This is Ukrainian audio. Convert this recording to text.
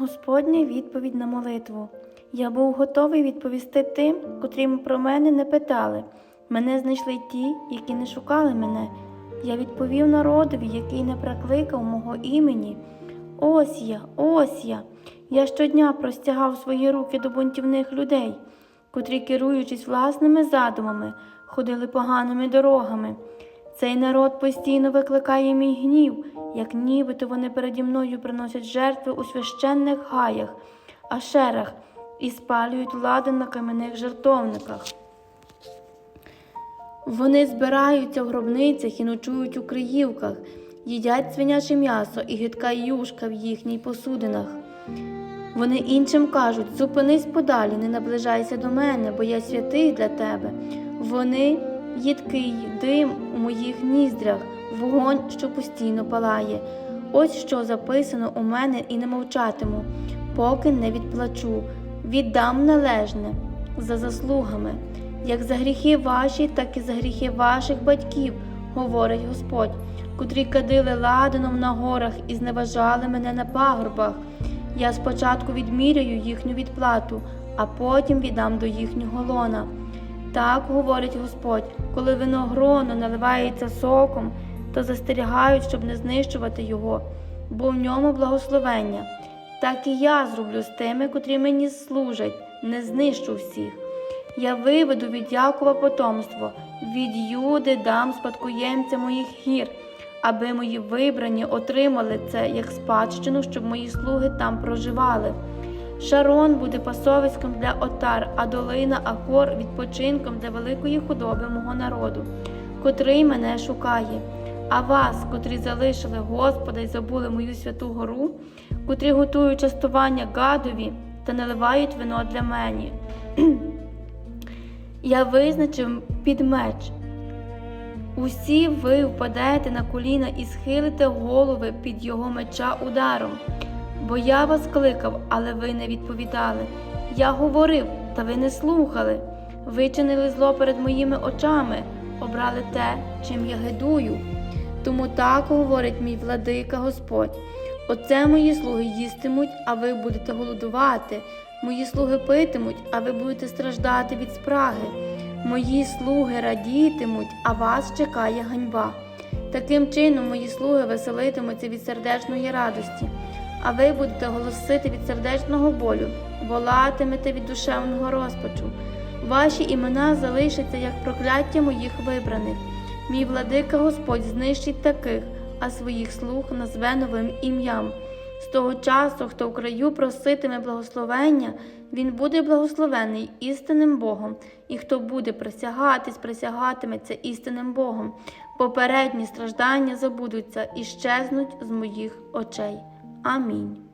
Господня відповідь на молитву. Я був готовий відповісти тим, котрі про мене не питали. Мене знайшли ті, які не шукали мене. Я відповів народові, який не прикликав мого імені. Ось я, ось я. Я щодня простягав свої руки до бунтівних людей, котрі, керуючись власними задумами, ходили поганими дорогами. Цей народ постійно викликає мій гнів, як нібито вони переді мною приносять жертви у священних гаях, ашерах і спалюють лади на кам'яних жертовниках. Вони збираються в гробницях і ночують у криївках, їдять свиняче м'ясо і гидка юшка в їхніх посудинах. Вони іншим кажуть: зупинись подалі, не наближайся до мене, бо я святий для тебе. Вони їдкий дим у моїх ніздрях, вогонь, що постійно палає. Ось що записано у мене і не мовчатиму, поки не відплачу, віддам належне за заслугами, як за гріхи ваші, так і за гріхи ваших батьків, говорить Господь, котрі кадили ладаном на горах і зневажали мене на пагорбах. Я спочатку відміряю їхню відплату, а потім віддам до їхнього лона. Так говорить Господь, коли виногроно наливається соком, то застерігають, щоб не знищувати його, бо в ньому благословення. Так і я зроблю з тими, котрі мені служать, не знищу всіх. Я виведу від Якова потомство, від Юди дам спадкоємця моїх гір, аби мої вибрані отримали це як спадщину, щоб мої слуги там проживали. Шарон буде пасовиськом для отар, а долина Ахор відпочинком для великої худоби мого народу, котрий мене шукає. А вас, котрі залишили Господа і забули мою святу гору, котрі готують частування гадові та наливають вино для мені. Я визначив під меч. Усі ви впадете на коліна і схилите голови під його меча ударом. Бо я вас кликав, але ви не відповідали. Я говорив, та ви не слухали. Ви чинили зло перед моїми очами, обрали те, чим я гидую. Тому так говорить мій владика Господь. Оце мої слуги їстимуть, а ви будете голодувати. Мої слуги питимуть, а ви будете страждати від спраги. Мої слуги радітимуть, а вас чекає ганьба. Таким чином мої слуги веселитимуться від сердечної радості, а ви будете голосити від сердечного болю, волатимете від душевного розпачу. Ваші імена залишаться як прокляття моїх вибраних. Мій владика Господь знищить таких, а своїх слуг назве новим ім'ям. З того часу, хто в краю проситиме благословення, він буде благословений істинним Богом, і хто буде присягатись, присягатиметься істинним Богом. Попередні страждання забудуться і щезнуть з моїх очей. Амінь.